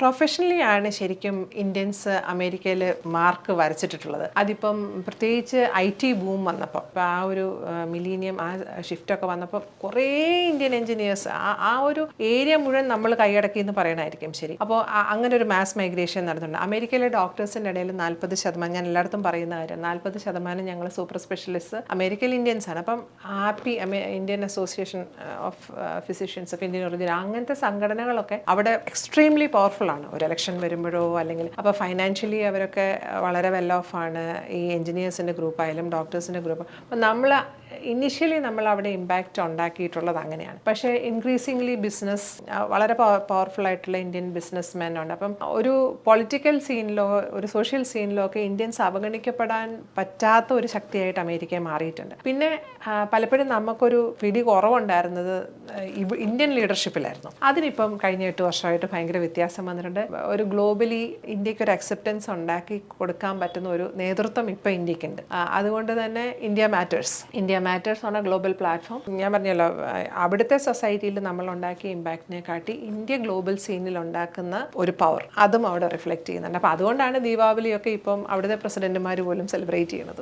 Professionally ആണ് ശരിക്കും Indians അമേരിക്കയിൽ മാർക്ക് വരച്ചിട്ടുള്ളത് അതിപ്പം പ്രത്യേകിച്ച് ഐ ടി ബൂം വന്നപ്പോൾ ഇപ്പോൾ ആ ഒരു മിലീനിയം ആ ഷിഫ്റ്റൊക്കെ വന്നപ്പോൾ കുറേ ഇന്ത്യൻ എഞ്ചിനീയേഴ്സ് ആ ആ ഒരു ഏരിയ മുഴുവൻ നമ്മൾ കൈയടക്കി എന്ന് പറയണമായിരിക്കും ശരി. അപ്പോൾ അങ്ങനെ ഒരു മാസ് മൈഗ്രേഷൻ നടന്നിട്ടുണ്ട്. അമേരിക്കയിലെ ഡോക്ടേഴ്സിന്റെ ഇടയിൽ നാൽപ്പത് ശതമാനം ഞാൻ എല്ലായിടത്തും പറയുന്ന കാര്യം നാൽപ്പത് ശതമാനം ഞങ്ങൾ സൂപ്പർ സ്പെഷ്യലിസ്റ്റ് അമേരിക്കയിൽ ഇന്ത്യൻസ് ആണ്. അപ്പം AAPI Indian association of physicians of Indian original അങ്ങനത്തെ സംഘടനകളൊക്കെ അവിടെ എക്സ്ട്രീംലി പവർഫുൾ ആണ് ഒരു ഇലക്ഷൻ വരുമ്പോഴോ അല്ലെങ്കിൽ അപ്പോൾ ഫൈനാൻഷ്യലി അവരൊക്കെ വളരെ വെൽ ഓഫ് ആണ്. ഈ എഞ്ചിനീയേഴ്സിന്റെ ഗ്രൂപ്പായാലും ഡോക്ടേഴ്സിന്റെ ഗ്രൂപ്പ് അപ്പോൾ നമ്മൾ ഇനിഷ്യലി നമ്മൾ അവിടെ ഇമ്പാക്റ്റ് ഉണ്ടാക്കിയിട്ടുള്ളത് അങ്ങനെയാണ്. പക്ഷേ ഇൻക്രീസിംഗ്ലി ബിസിനസ് വളരെ പവർഫുൾ ആയിട്ടുള്ള ഇന്ത്യൻ ബിസിനസ് മാൻ ഉണ്ട്. അപ്പം ഒരു പൊളിറ്റിക്കൽ സീനിലോ ഒരു സോഷ്യൽ സീനിലോ ഒക്കെ ഇന്ത്യൻസ് അവഗണിക്കപ്പെടാൻ പറ്റാത്ത ഒരു ശക്തിയായിട്ട് അമേരിക്കയെ മാറിയിട്ടുണ്ട്. പിന്നെ പലപ്പോഴും നമുക്കൊരു പിടി കുറവുണ്ടായിരുന്നത് ഇന്ത്യൻ ലീഡർഷിപ്പിലായിരുന്നു. അതിനിപ്പം കഴിഞ്ഞ എട്ട് വർഷമായിട്ട് ഭയങ്കര വ്യത്യാസം വന്നിട്ടുണ്ട്. ഒരു ഗ്ലോബലി ഇന്ത്യയ്ക്ക് ഒരു അക്സെപ്റ്റൻസ് ഉണ്ടാക്കി കൊടുക്കാൻ പറ്റുന്ന ഒരു നേതൃത്വം ഇപ്പം ഇന്ത്യക്കുണ്ട്. ഉണ്ട് അതുകൊണ്ട് തന്നെ ഇന്ത്യ മാറ്റേഴ്സ് ഇന്ത്യ മാറ്റേഴ്സ് ആണ് ഗ്ലോബൽ പ്ലാറ്റ്ഫോം ഞാൻ പറഞ്ഞല്ലോ അവിടുത്തെ സൊസൈറ്റിയിൽ നമ്മൾ ഉണ്ടാക്കിയ ഇമ്പാക്റ്റിനെ കാട്ടി ഇന്ത്യ ഗ്ലോബൽ സീനിൽ ഉണ്ടാക്കുന്ന ഒരു പവർ അതും അവിടെ റിഫ്ലക്റ്റ് ചെയ്യുന്നുണ്ട്. അപ്പോൾ അതുകൊണ്ടാണ് ദീപാവലിയൊക്കെ ഇപ്പം അവിടുത്തെ പ്രസിഡന്റുമാർ പോലും സെലിബ്രേറ്റ് ചെയ്യുന്നത്.